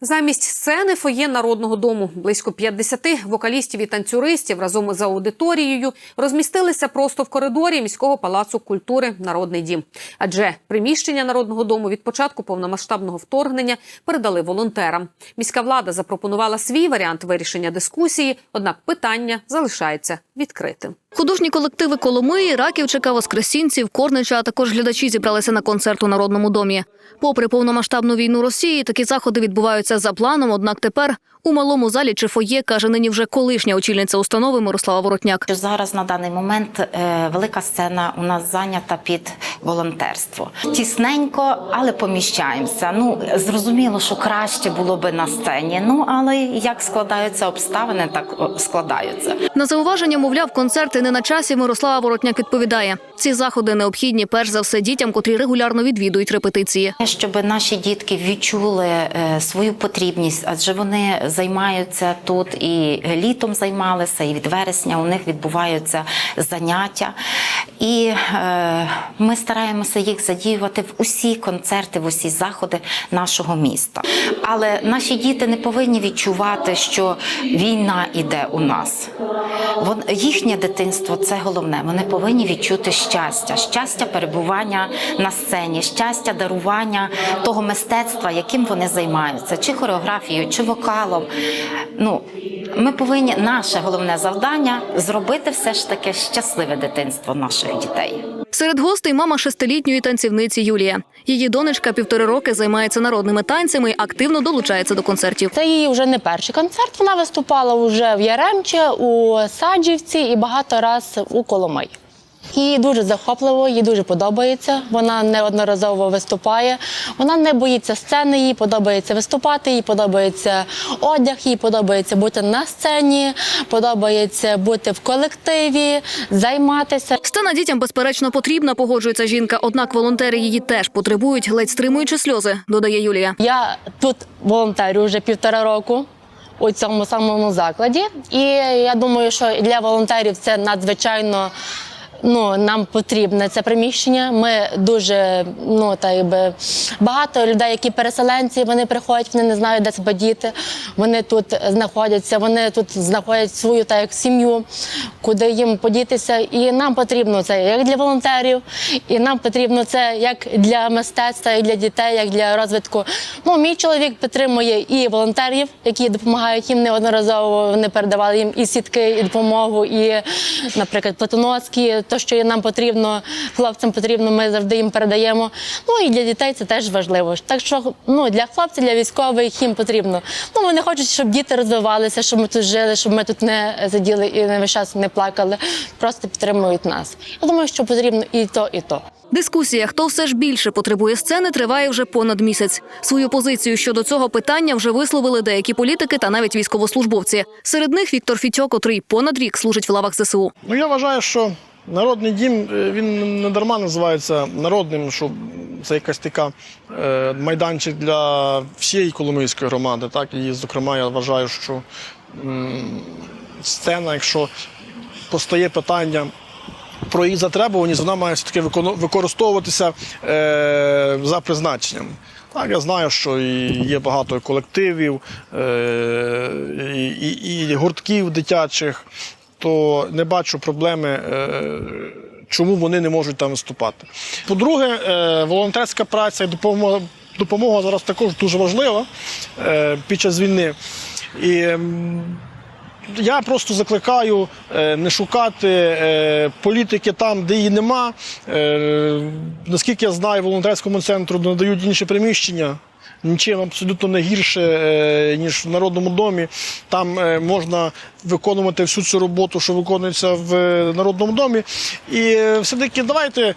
Замість сцени фоє народного дому близько 50 вокалістів і танцюристів разом із аудиторією розмістилися просто в коридорі міського палацу культури Народний дім. Адже приміщення народного дому від початку повномасштабного вторгнення передали волонтерам. Міська влада запропонувала свій варіант вирішення дискусії, однак питання залишається відкритим. Художні колективи Коломиї, Раківчика, Воскресінців, Корнича, а також глядачі зібралися на концерт у Народному домі. Попри повномасштабну війну Росії, такі заходи відбуваються за планом. Однак тепер у малому залі чи фоє каже нині вже колишня очільниця установи Мирослава Воротняк. Зараз на даний момент е, велика сцена у нас зайнята під волонтерство. Тісненько, але поміщаємося. Ну зрозуміло, що краще було би на сцені. Ну але як складаються обставини, так складаються. На зауваження, мовляв, концерти не на часі. Мирослава Воротняк відповідає: ці заходи необхідні перш за все дітям, котрі регулярно відвідують репетиції. Щоб наші дітки відчули е, свою потрібність, адже вони займаються тут і літом займалися, і від вересня у них відбуваються заняття. І е, ми стараємося їх задіювати в усі концерти, в усі заходи нашого міста. Але наші діти не повинні відчувати, що війна іде у нас. Вон, їхнє дитинство це головне. Вони повинні відчути щастя, щастя перебування на сцені, щастя дарування того мистецтва, яким вони займаються, чи хореографією, чи вокалом. Ну, ми повинні наше головне завдання зробити все ж таки щасливе дитинство наших дітей. Серед гостей мама шестилітньої танцівниці Юлія. Її донечка півтори роки займається народними танцями і активно долучається до концертів. Це її вже не перший концерт. Вона виступала вже в Яремче, у Саджівці і багато раз у Коломиї. Їй дуже захопливо, їй дуже подобається. Вона неодноразово виступає. Вона не боїться сцени, їй подобається виступати, їй подобається одяг, їй подобається бути на сцені, подобається бути в колективі, займатися. Сцена дітям безперечно потрібна, погоджується жінка. Однак волонтери її теж потребують, ледь стримуючи сльози, додає Юлія. Я тут волонтерю вже півтора року у цьому самому закладі, і я думаю, що для волонтерів це надзвичайно. Ну, нам потрібне це приміщення. Ми дуже ну та якби багато людей, які переселенці, вони приходять, вони не знають, де себе діти. Вони тут знаходяться, вони тут знаходять свою та як сім'ю, куди їм подітися. І нам потрібно це як для волонтерів, і нам потрібно це як для мистецтва, і для дітей, як для розвитку. Ну, мій чоловік підтримує і волонтерів, які допомагають їм неодноразово. Вони передавали їм і сітки, і допомогу, і, наприклад, платоноски, то, що нам потрібно, хлопцям потрібно, ми завжди їм передаємо. Ну і для дітей це теж важливо. Так що ну, для хлопців, для військових їм потрібно. Ну, вони хочуть, щоб діти розвивалися, щоб ми тут жили, щоб ми тут не сиділи і на весь час не плакали. Просто підтримують нас. Я думаю, що потрібно і то, і то. Дискусія, хто все ж більше потребує сцени, триває вже понад місяць. Свою позицію щодо цього питання вже висловили деякі політики та навіть військовослужбовці. Серед них Віктор Фітьо, котрий понад рік служить в лавах ЗСУ. Ну я вважаю, що народний дім е, він не дарма називається народним, що це якась така е, майданчик для всієї Коломийської громади. Так і зокрема, я вважаю, що сцена, якщо постає питання. Про її затребуваність вона має все-таки використовуватися е, за призначенням. Так, я знаю, що є багато колективів е, і, і, і гуртків дитячих, то не бачу проблеми, е, чому вони не можуть там виступати. По-друге, е, волонтерська праця і допомога, допомога зараз також дуже важлива е, під час війни. І я просто закликаю е, не шукати е, політики там, де її нема. Е, Наскільки я знаю, волонтерському центру надають інші приміщення. Нічим абсолютно не гірше, ніж в Народному домі. Там можна виконувати всю цю роботу, що виконується в Народному домі. І все-таки давайте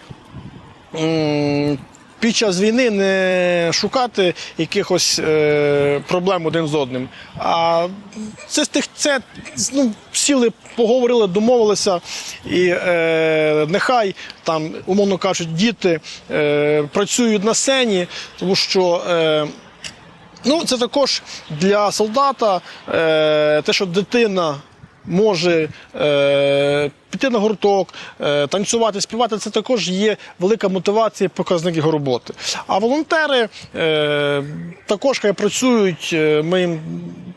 під час війни не шукати якихось е, проблем один з одним. А це з тих це ну, сіли, поговорили, домовилися, і е, нехай там, умовно кажуть, діти е, працюють на сцені, тому що. Е, Ну, це також для солдата е, те, що дитина може е, піти на гурток, е, танцювати, співати, це також є велика мотивація, показник його роботи. А волонтери е, також хай працюють, е, ми їм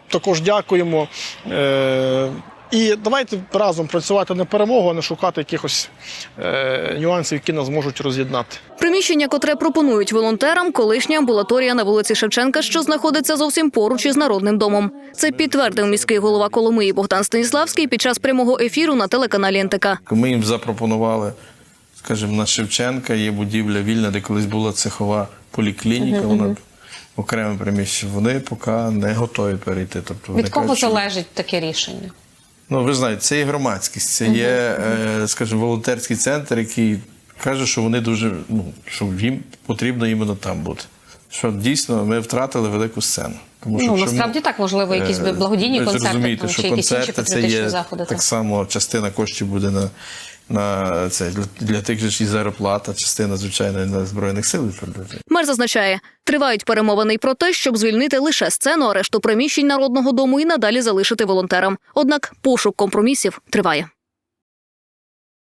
також дякуємо. Е, і давайте разом працювати на перемогу, а не шукати якихось е, нюансів, які нас можуть роз'єднати. Приміщення, котре пропонують волонтерам, колишня амбулаторія на вулиці Шевченка, що знаходиться зовсім поруч із народним домом. Це підтвердив міський голова Коломиї Богдан Станіславський під час прямого ефіру на телеканалі НТК. Ми їм запропонували, скажімо, на Шевченка є будівля вільна, де колись була цехова поліклініка. Вона окреме приміщення. Вони поки не готові перейти. Тобто Від кого кажуть, залежить таке рішення? Ну, ви знаєте, це є громадськість, це є, е, скажімо, волонтерський центр, який каже, що вони дуже, ну, що їм потрібно іменно там бути. Що дійсно ми втратили велику сцену. Тому що Ну, якщо ми- насправді так, можливо, якісь Е, благодійні ви концерти розумієте, там, що чи якісь інші концерти це патріотичні є заходи. так само частина коштів буде на, на це для, тих же ж і зарплата, частина, звичайно, на збройних сил. Мер зазначає, тривають перемовини про те, щоб звільнити лише сцену, а решту приміщень народного дому і надалі залишити волонтерам. Однак пошук компромісів триває.